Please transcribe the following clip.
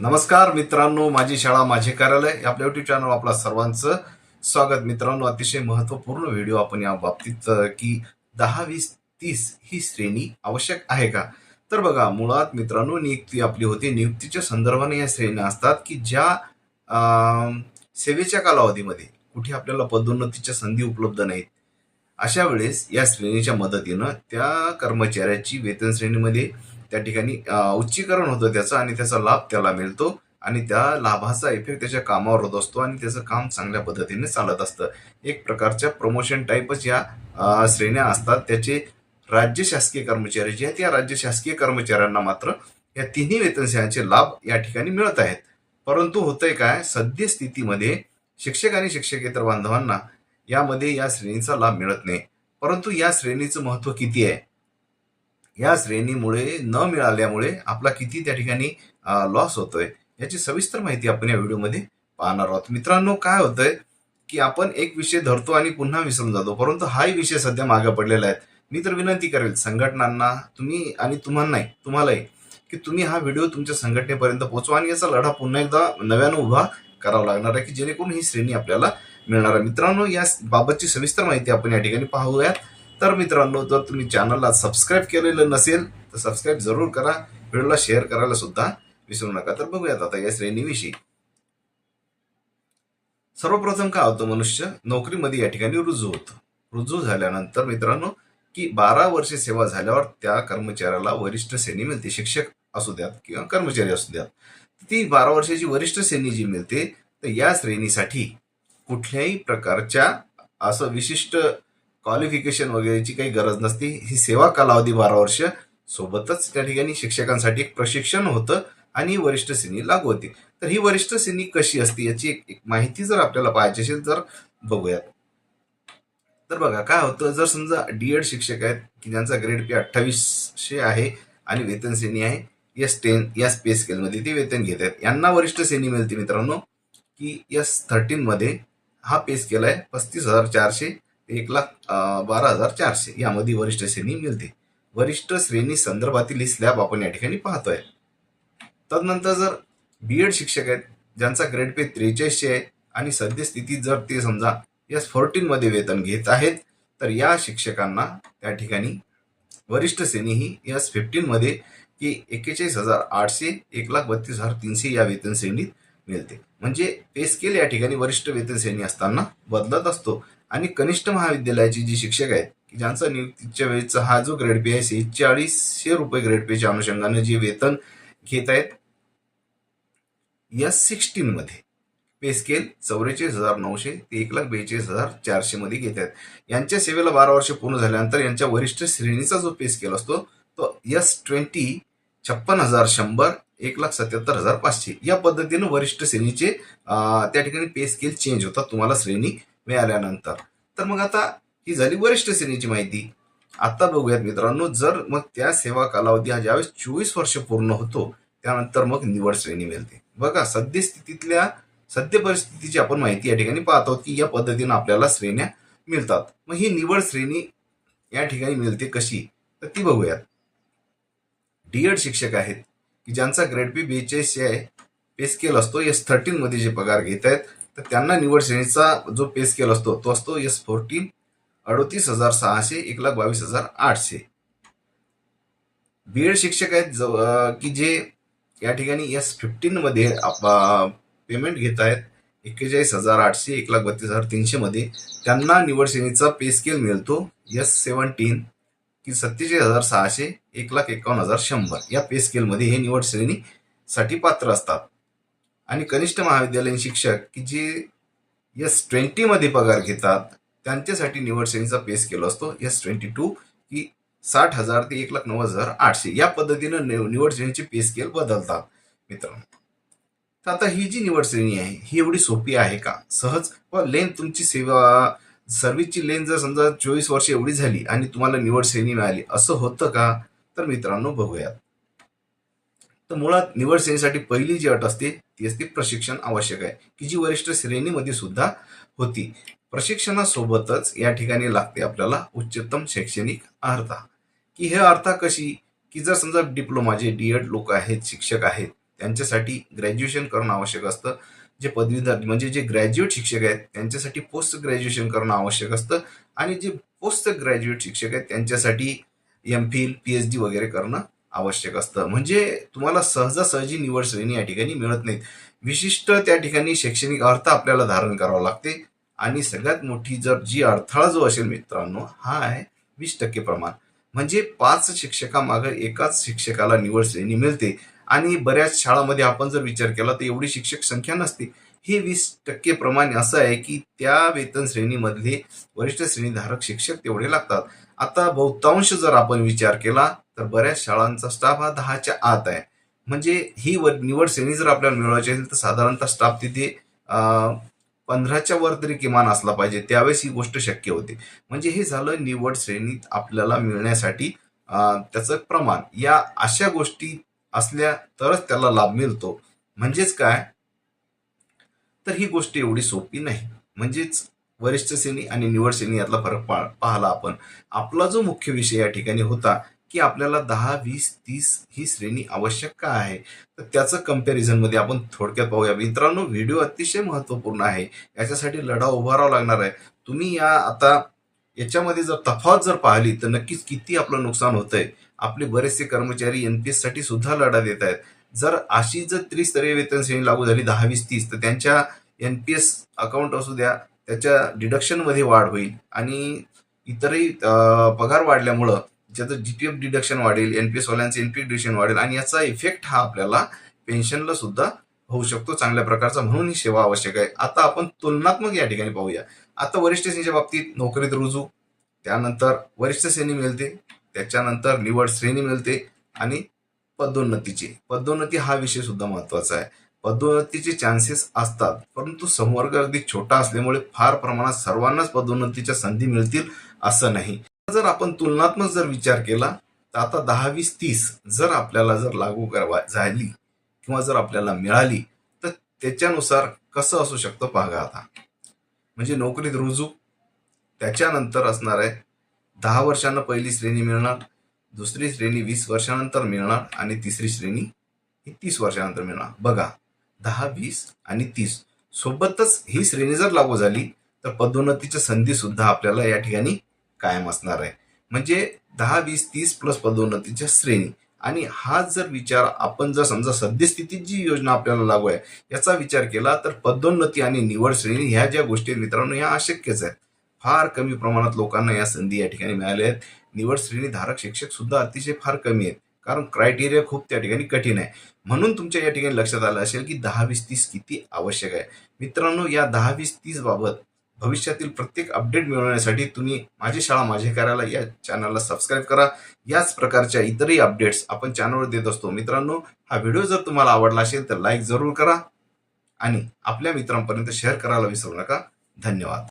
नमस्कार मित्रांनो माझी शाळा माझे कार्यालय या आपल्या युट्यूब चॅनल आपला सर्वांचं स्वागत. मित्रांनो अतिशय महत्त्वपूर्ण व्हिडिओ आपण या बाबतीत की दहा वीस तीस ही श्रेणी आवश्यक आहे का? तर बघा मुळात मित्रांनो नियुक्ती आपली होती. नियुक्तीच्या संदर्भाने या श्रेण्या असतात की ज्या सेवेच्या कालावधीमध्ये कुठे आपल्याला पदोन्नतीच्या संधी उपलब्ध नाहीत अशा वेळेस या श्रेणीच्या मदतीनं त्या कर्मचाऱ्याची वेतन श्रेणीमध्ये त्या ठिकाणी उच्चीकरण होतं त्याचं आणि त्याचा लाभ त्याला मिळतो आणि त्या लाभाचा इफेक्ट त्याच्या कामावर होत असतो आणि त्याचं काम चांगल्या पद्धतीने चालत असतं. एक प्रकारच्या प्रमोशन टाईपच या श्रेण्या असतात. त्याचे राज्य शासकीय कर्मचारी जे आहेत या राज्य शासकीय कर्मचाऱ्यांना मात्र या तिन्ही वेतन लाभ या ठिकाणी मिळत आहेत. परंतु होतंय काय? सद्यस्थितीमध्ये शिक्षक आणि शिक्षकेतर बांधवांना यामध्ये या श्रेणीचा लाभ मिळत नाही. परंतु या श्रेणीचं महत्त्व किती आहे? या श्रेणीमुळे न मिळाल्यामुळे आपला किती त्या ठिकाणी लॉस होतोय याची सविस्तर माहिती आपण या व्हिडिओमध्ये पाहणार आहोत. मित्रांनो काय होतंय की आपण एक विषय धरतो आणि पुन्हा विसरून जातो परंतु हाही विषय सध्या मागे पडलेला आहे. मी तर विनंती करेल संघटनांना तुम्ही आणि तुम्हालाही तुम्हालाही की तुम्ही हा व्हिडिओ तुमच्या संघटनेपर्यंत पोहोचवा आणि याचा लढा पुन्हा एकदा नव्यानं उभा करावा लागणार आहे की जेणेकरून ही श्रेणी आपल्याला मिळणार आहे. मित्रांनो या बाबतची सविस्तर माहिती आपण या ठिकाणी पाहूयात. तर मित्रांनो जर तुम्ही चॅनलला सबस्क्राईब केलेलं नसेल तर सबस्क्राईब जरूर करा. व्हिडिओला शेअर करायला सुद्धा विसरू नका. तर बघूयात आता या श्रेणीविषयी. सर्वप्रथम काय होतं मनुष्य? नोकरीमध्ये या ठिकाणी रुजू होतं. रुजू झाल्यानंतर मित्रांनो की बारा वर्षे सेवा झाल्यावर त्या कर्मचाऱ्याला वरिष्ठ श्रेणी मिळते. शिक्षक असू द्यात किंवा कर्मचारी असू द्यात. ती बारा वर्षाची वरिष्ठ श्रेणी जी मिळते तर या श्रेणीसाठी कुठल्याही प्रकारच्या असं विशिष्ट क्वालिफिकेशन वगैरेची काही गरज नसते. ही सेवा कालावधी बारा वर्ष सोबतच त्या ठिकाणी शिक्षकांसाठी एक प्रशिक्षण होतं आणि ही वरिष्ठ श्रेणी लागू होती. तर ही वरिष्ठ श्रेणी कशी असते याची एक एक माहिती जर आपल्याला पाहायची असेल तर बघूयात. तर बघा काय होतं? जर समजा डीएड शिक्षक आहेत की ज्यांचा ग्रेड पी अठ्ठावीसशे आहे आणि वेतन श्रेणी आहे एस टेन या पे स्केलमध्ये ते वेतन घेत आहेत. यांना वरिष्ठ श्रेणी मिळते मित्रांनो की एस थर्टीनमध्ये हा पे स्केल आहे पस्तीस हजार चारशे एक लाख बारा हजार चारशे यामध्ये वरिष्ठ श्रेणी मिळते. वरिष्ठ श्रेणी संदर्भातील ही स्लॅब आपण या ठिकाणी पाहतोय. तदनंतर जर बी एड शिक्षक आहेत ज्यांचा ग्रेड पे त्रेचाळीसशे आहे आणि सद्यस्थितीत जर ते समजा एस फोर्टीनमध्ये वेतन घेत आहेत तर या शिक्षकांना त्या ठिकाणी वरिष्ठ श्रेणी ही एस फिफ्टीनमध्ये की एक्केचाळीस हजार आठशे एक लाख बत्तीस हजार तीनशे या वेतन श्रेणीत मिळते. म्हणजे पे स्केल या ठिकाणी वरिष्ठ वेतन श्रेणी असताना बदलत असतो. आणि कनिष्ठ महाविद्यालयाची जी शिक्षक आहेत की ज्यांचा नियुक्तीच्या वेळेचा हा जो ग्रेड पे आहे सेहेचाळीसशे रुपये ग्रेड पेच्या अनुषंगाने जे वेतन घेत आहेत एस सिक्स्टीन मध्ये पे स्केल चौवेचाळीस हजार नऊशे ते एक लाख बेचाळीस हजार चारशे मध्ये घेत आहेत. यांच्या सेवेला बारा वर्ष पूर्ण झाल्यानंतर यांच्या वरिष्ठ श्रेणीचा जो पे स्केल असतो तो एस ट्वेंटी छप्पन हजार शंभर एक लाख सत्याहत्तर हजार पाचशे. या पद्धतीनं वरिष्ठ श्रेणीचे त्या ठिकाणी पे स्केल चेंज होतात. तुम्हाला श्रेणी मिळाल्यानंतर. तर मग आता ही झाली वरिष्ठ श्रेणीची माहिती. आता बघूयात मित्रांनो जर मग त्या सेवा कालावधी हा ज्यावेळेस चोवीस वर्ष पूर्ण होतो त्यानंतर मग निवड श्रेणी मिळते. बघा सद्यस्थितीतल्या सद्य परिस्थितीची आपण माहिती या ठिकाणी पाहतो की या पद्धतीनं आपल्याला श्रेण्या मिळतात. मग ही निवड श्रेणी या ठिकाणी मिळते कशी? तर ती बघूयात. डीएड शिक्षक आहेत की ज्यांचा ग्रेड पी बेचाळीसशे आहे पे स्केल असतो एस थर्टीन मध्ये जे पगार घेत आहेत तर त्यांना निवड श्रेणीचा जो पे स्केल असतो तो असतो एस फोर्टीन अडोतीस हजार सहाशे एक लाख बावीस हजार आठशे. बीएड शिक्षक आहेत जव की जे या ठिकाणी एस फिफ्टीनमध्ये पेमेंट घेत आहेत एक्केचाळीस हजार आठशे एक लाख बत्तीस हजार तीनशेमध्ये त्यांना निवड श्रेणीचा पे स्केल मिळतो एस सेवन्टीन की सत्तेचाळीस हजार सहाशे एक लाख एकावन्न हजार शंभर. या पे स्केलमध्ये हे निवड श्रेणीसाठी पात्र असतात. आणि कनिष्ठ महाविद्यालयीन शिक्षक की जे एस ट्वेंटीमध्ये पगार घेतात त्यांच्यासाठी निवड श्रेणीचा पेस स्केल असतो एस ट्वेंटी टू की साठ हजार ते एक लाख नव्वद हजार आठशे. या पद्धतीनं निव- निवड श्रेणीचे पे स्केल बदलतात मित्रांनो. तर आता ही जी निवड श्रेणी आहे ही एवढी सोपी आहे का? सहज? व लेन तुमची सेवा सर्व्हिसची लेन जर समजा चोवीस वर्ष एवढी झाली आणि तुम्हाला निवड श्रेणी मिळाली असं होतं का? तर मित्रांनो बघूयात. तर मुळात निवड श्रेणीसाठी पहिली जी अट असते ती असते प्रशिक्षण आवश्यक आहे की जी वरिष्ठ श्रेणीमध्ये सुद्धा होती. प्रशिक्षणासोबतच या ठिकाणी लागते आपल्याला उच्चतम शैक्षणिक अर्हता की हे अर्था कशी? की जर समजा डिप्लोमा जे डीएड लोक आहेत शिक्षक आहेत त्यांच्यासाठी ग्रॅज्युएशन करणं आवश्यक असतं. जे पदवीधर म्हणजे जे ग्रॅज्युएट शिक्षक आहेत त्यांच्यासाठी पोस्ट ग्रॅज्युएशन करणं आवश्यक असतं. आणि जे पोस्ट ग्रॅज्युएट शिक्षक आहेत त्यांच्यासाठी M Phil P H D वगैरे करणं आवश्यक असतं. म्हणजे तुम्हाला सहजासहजी निवड श्रेणी या ठिकाणी मिळत नाहीत. विशिष्ट त्या ठिकाणी शैक्षणिक अर्थ आपल्याला धारण करावा लागते. आणि सगळ्यात मोठी जर जी अडथळा जो असेल मित्रांनो हा आहे वीस टक्के प्रमाण. म्हणजे पाच शिक्षकामागं एकाच शिक्षकाला निवड श्रेणी मिळते. आणि बऱ्याच शाळामध्ये आपण जर विचार केला तर एवढी शिक्षक संख्या नसते. हे वीस टक्के प्रमाण असं आहे की त्या वेतन श्रेणीमधले वरिष्ठ श्रेणीधारक शिक्षक तेवढे लागतात. आता बहुतांश जर आपण विचार केला तर बऱ्याच शाळांचा स्टाफ हा दहाच्या आत आहे. म्हणजे ही व निवड श्रेणी जर आपल्याला मिळवायची असेल तर साधारणतः स्टाफ तिथे पंधराच्या वर तरी किमान असला पाहिजे. त्यावेळेस ही गोष्ट शक्य होते. म्हणजे हे झालं निवड श्रेणीत आपल्याला मिळण्यासाठी त्याचं प्रमाण. या अशा गोष्टी असल्या तरच त्याला लाभ मिळतो. म्हणजेच काय? तर ही गोष्ट एवढी सोपी नाही. म्हणजेच वरिष्ठ श्रेणी आणि निवड श्रेणी यातला फरक पा पाहला आपण. आपला जो मुख्य विषय या ठिकाणी होता की आपल्याला दहा वीस तीस ही श्रेणी आवश्यक का आहे? तर त्याचं कंपॅरिझनमध्ये आपण थोडक्यात पाहूया. मित्रांनो व्हिडिओ अतिशय महत्त्वपूर्ण आहे. याच्यासाठी लढा उभारावा लागणार आहे. तुम्ही या आता याच्यामध्ये जर तफावत जर पाहिली तर नक्कीच किती आपलं नुकसान होतंय? आपले बरेचसे कर्मचारी एनपीएससाठी सुद्धा लढा देत आहेत. जर अशी जर त्रिस्तरीय वेतन श्रेणी लागू झाली दहा वीस तीस तर त्यांच्या एनपीएस अकाउंट असू द्या त्याच्या डिडक्शनमध्ये वाढ होईल आणि इतरही पगार वाढल्यामुळं ज्याचं जी पी एफ डिडक्शन वाढेल एनपीएस वाल्यांचं पी डिडक्शन वाढेल आणि याचा इफेक्ट हा आपल्याला पेन्शनला सुद्धा होऊ शकतो चांगल्या प्रकारचा म्हणून ही सेवा आवश्यक आहे. आता आपण तुलनात्मक या ठिकाणी पाहूया. आता वरिष्ठ सेनेच्या बाबतीत नोकरीत रुजू त्यानंतर वरिष्ठ श्रेणी मिळते त्याच्यानंतर निवड श्रेणी मिळते आणि पदोन्नतीची. पदोन्नती हा विषय सुद्धा महत्त्वाचा आहे. पदोन्नतीचे चान्सेस असतात. परंतु संवर्ग अगदी छोटा असल्यामुळे फार प्रमाणात सर्वांनाच पदोन्नतीच्या संधी मिळतील असं नाही. जर आपण तुलनात्मक जर विचार केला तर आता दहा वीस तीस जर आपल्याला जर लागू करवा झाली किंवा जर आपल्याला मिळाली तर त्याच्यानुसार कसं असू शकतं पाहा आता. म्हणजे नोकरीत रुजू त्याच्यानंतर असणार आहे दहा वर्षांना पहिली श्रेणी मिळणार दुसरी श्रेणी वीस वर्षानंतर मिळणार आणि तिसरी श्रेणी ही तीस वर्षानंतर मिळणार. बघा दहा वीस आणि तीस. सोबतच ही श्रेणी जर लागू झाली तर पदोन्नतीच्या संधी सुद्धा आपल्याला या ठिकाणी कायम असणार आहे. म्हणजे दहा वीस तीस प्लस पदोन्नतीच्या श्रेणी. आणि हा जर विचार आपण जर समजा सद्यस्थितीत जी योजना आपल्याला लागू आहे याचा विचार केला तर पदोन्नती आणि निवड श्रेणी ह्या ज्या गोष्टी आहेत मित्रांनो ह्या अशक्यच आहेत. फार कमी प्रमाणात लोकांना या संधी या ठिकाणी मिळाल्या आहेत. निवड श्रेणी धारक शिक्षक सुद्धा अतिशय फार कमी आहेत. कारण क्रायटेरिया खूप त्या ठिकाणी कठीण आहे. म्हणून तुमच्या या ठिकाणी लक्षात आलं असेल की दहा वीस तीस किती आवश्यक आहे. मित्रांनो या दहा वीस तीस बाबत भविष्यातील प्रत्येक अपडेट मिळवण्यासाठी तुम्ही माझी शाळा माझे कार्याला या चॅनलला सबस्क्राईब करा. याच प्रकारच्या इतरही अपडेट्स आपण चॅनलवर देत असतो. मित्रांनो हा व्हिडिओ जर तुम्हाला आवडला असेल तर लाईक जरूर करा आणि आपल्या मित्रांपर्यंत शेअर करायला विसरू नका. धन्यवाद.